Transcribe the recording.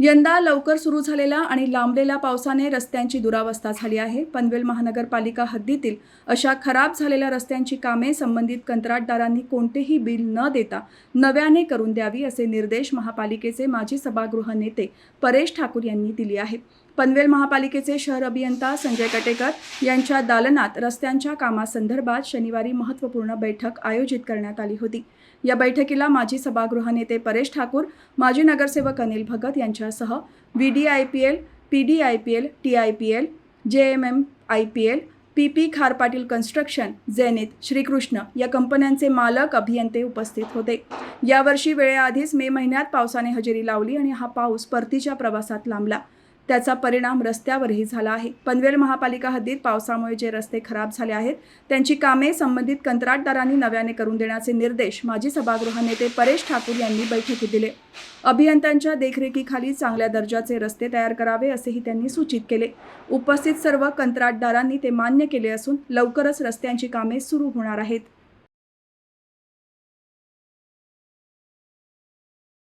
यंदा लवकर सुरू झालेला आणि लांबलेल्या पावसाने रस्त्यांची दुरावस्था झाली आहे. पनवेल महानगरपालिका हद्दीतील अशा खराब झालेल्या रस्त्यांची कामे संबंधित कंत्राटदारांनी कोणतेही बिल न देता नव्याने करून द्यावी असे निर्देश महापालिकेचे माजी सभागृह नेते परेश ठाकूर यांनी दिली आहे पनवेल महापालिकेचे शहर अभियंता संजय कटेकर यांच्या दालनात रस्त्यांच्या कामासंदर्भात शनिवारी महत्त्वपूर्ण बैठक आयोजित करण्यात आली होती. या बैठकीला माजी सभागृह नेते परेश ठाकूर माजी नगरसेवक अनिल भगत यांच्यासह V D I P L P D I P L T I P L J M M I P L P P Khar Patil construction Jenit Shrikrishna या कंपन्यांचे मालक अभियंते उपस्थित होते. यावर्षी वेळेआधीच मे महिन्यात पावसाने हजेरी लावली आणि हा पाऊस परतीच्या प्रवासात लांबला. त्याचा परिणाम रस्त्यावरही झाला आहे. पनवेल महापालिका हद्दीत पावसामुळे जे रस्ते खराब झाले आहेत त्यांची कामे संबंधित कंत्राटदारांनी नव्याने करून देण्याचे निर्देश माजी सभागृह नेते परेश ठाकूर यांनी बैठकीत दिले. अभियंत्यांच्या देखरेखीखाली चांगल्या दर्जाचे रस्ते तयार करावे असेही त्यांनी सूचित केले. उपस्थित सर्व कंत्राटदारांनी ते मान्य केले असून लवकरच रस्त्यांची कामे सुरू होणार आहेत.